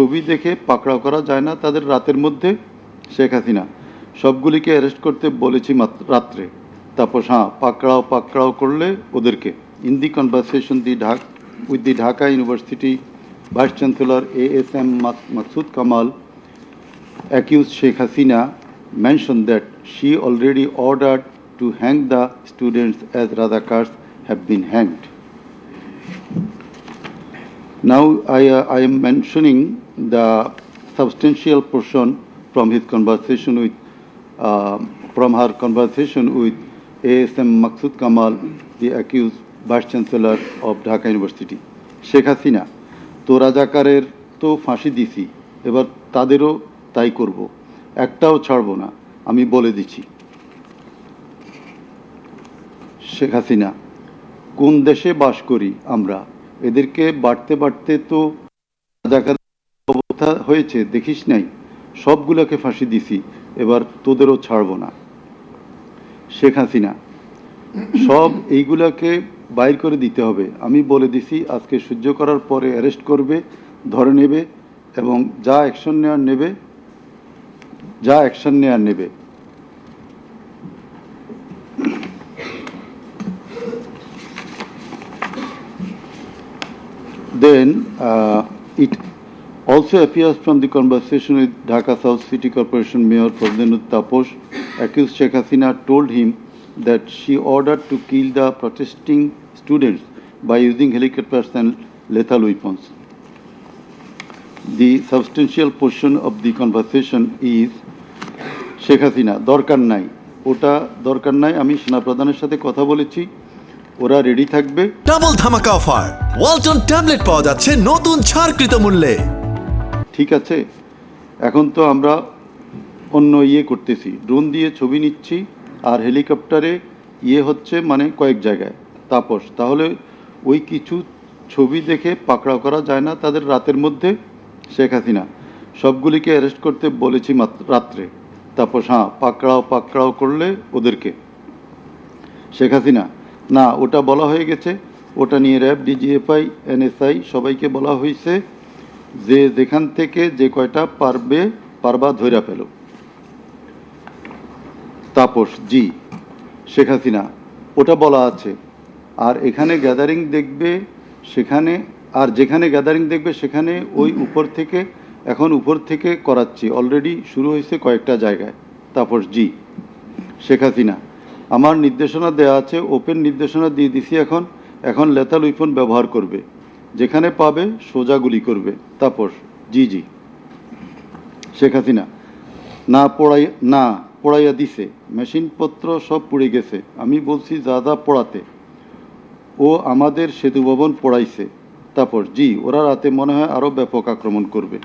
ছবি দেখে পাকড়াও করা যায় না তাদের রাতের মধ্যে শেখ হাসিনা। সবগুলিকে অ্যারেস্ট করতে বলেছি রাত্রে। তারপর হ্যাঁ পাকড়াও পাকড়াও করলে ওদেরকে। ইন দি কনভারসেশন দি ঢাক with the Dhaka University vice chancellor A S M Maqsud Kamal accused Sheikh Hasina mentioned that she already order to hang the students Radhakars have been hanged. Now I, uh, I am mentioning the substantial portion from his conversation with, uh, from her conversation with ASM Maksud Kamal, the accused Vice Chancellor of Dhaka University. Sheikh Hasina তো রাজাকারের তো ফাঁসি দিছি এবার তাদেরও তাই করব একটাও ছাড়বো না আমি বলে দিচ্ছি শেখ হাসিনা কোন দেশে বাস করি আমরা এদেরকে বাড়তে বাড়তে তো রাজাকার হয়েছে, দেখিস নাই। সবগুলোকে ফাঁসি দিছি, এবার তোদেরও ছাড়বো না। শেখ হাসিনা, সব এইগুলাকে বাইর করে দিতে হবে। আমি বলে দিছি, আজকে সহ্য করার পরে অ্যারেস্ট করবে, ধরে নেবে এবং যা অ্যাকশন নেওয়ার নেবে, যা অ্যাকশন নেওয়ার নেবে। দেন it also appears from the conversation with Dhaka South City Corporation Mayor Fazlinud Taposh, accused Sheikh Hasina told him that she ordered to kill the protesting students by using helicopters and lethal weapons. The substantial portion of the conversation is Sheikh Hasina দরকার নাই ওটা দরকার নাই আমি সেনাপ্রধানের সাথে কথা বলেছি ওরা রেডি থাকবে ডাবল ধামাকা অফার ওয়ালটন ট্যাবলেট পাওয়া যাচ্ছে নতুন ছাড়কৃত মূল্যে ঠিক আছে? এখন তো আমরা অন্য ইয়ে করতেছি। ড্রোন দিয়ে ছবি নিচ্ছি আর হেলিকপ্টারে ইয়ে হচ্ছে মানে কয়েক জায়গায়। তাপস, তাহলে ওই কিছু ছবি দেখে পাকড়াও করা যায় না তাদের রাতের মধ্যে? শেখ হাসিনা, সবগুলিকে অ্যারেস্ট করতে বলেছি রাত্রে। তাপস হ্যাঁ পাকড়াও পাকড়াও করলে ওদেরকে। শেখ হাসিনা, না, ওটা বলা হয়ে গেছে। ওটা নিয়ে র্যাব, ডিজিএফআই, এনএসআই সবাইকে বলা হয়েছে যে যেখান থেকে যে কয়টা পারবে, পারবা ধৈরা পেল তাপস, জি। শেখ হাসিনা, ওটা বলা আছে। আর এখানে গ্যাদারিং দেখবে, সেখানে, আর যেখানে গ্যাদারিং দেখবে, সেখানে ওই উপর থেকে, এখন উপর থেকে করাচ্ছি। অলরেডি শুরু হয়েছে কয়েকটা জায়গায়। তাপস, জি। শেখ হাসিনা, আমার নির্দেশনা দেওয়া আছে ওপেন নির্দেশনা দিয়ে দিছি এখন। এখন লেথাল উইপন ব্যবহার করবে। যেখানে পাবে সোজা গুলি করবে। তাপস, জি জি। শেখ হাসিনা, না পড়াই, না পড়াইয়া দিছে। মেশিনপত্র সব পুড়ে গেছে। আমি বলছি, যা যা পড়াতে। ও আমাদের সেতু ভবন পড়াইছে। তারপর জি, ওরা রাতে মনে হয় আরও ব্যাপক আক্রমণ করবে।